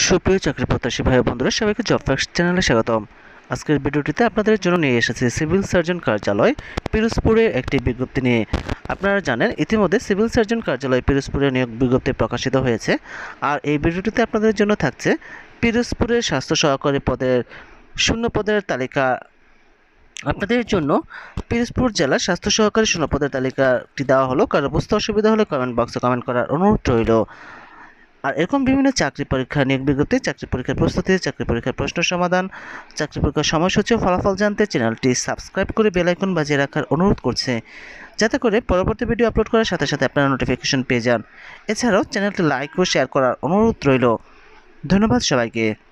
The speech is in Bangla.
সুপ্রিয় চাকরি প্রত্যাশী ভাই বন্ধুরা, সবাইকে জব ফ্যাক্স চ্যানেলে স্বাগতম। আজকের ভিডিওটিতে আপনাদের জন্য নিয়ে এসেছি সিভিল সার্জন কার্যালয়, পিরোজপুরের একটি বিজ্ঞপ্তি নিয়ে। আপনারা জানেন, ইতিমধ্যে সিভিল সার্জন কার্যালয় পিরোজপুরে নিয়োগ বিজ্ঞপ্তি প্রকাশিত হয়েছে। আর এই ভিডিওটিতে আপনাদের জন্য থাকছে পিরোজপুরের স্বাস্থ্য সহকারী পদের শূন্য পদের তালিকা। আপনাদের জন্য পিরোজপুর জেলার স্বাস্থ্য সহকারী শূন্য পদের তালিকাটি দেওয়া হলো। কারও বুঝতে অসুবিধা হলে কমেন্ট বক্সে কমেন্ট করার অনুরোধ রইল। আর এরকম বিভিন্ন চাকরি পরীক্ষা নিয়োগ বিজ্ঞপ্তি, চাকরি পরীক্ষার প্রস্তুতি, চাকরি পরীক্ষার প্রশ্ন সমাধান, চাকরি পরীক্ষার সময়সূচি ফলাফল জানতে চ্যানেলটি সাবস্ক্রাইব করে বেল আইকন বাজিয়ে রাখার অনুরোধ করছে। যাতে করে পরবর্তী ভিডিও আপলোড করার সাথে সাথে আপনারা নোটিফিকেশন পেয়ে যান। এছাড়াও চ্যানেলটি লাইক ও শেয়ার করার অনুরোধ রইল। ধন্যবাদ সবাইকে।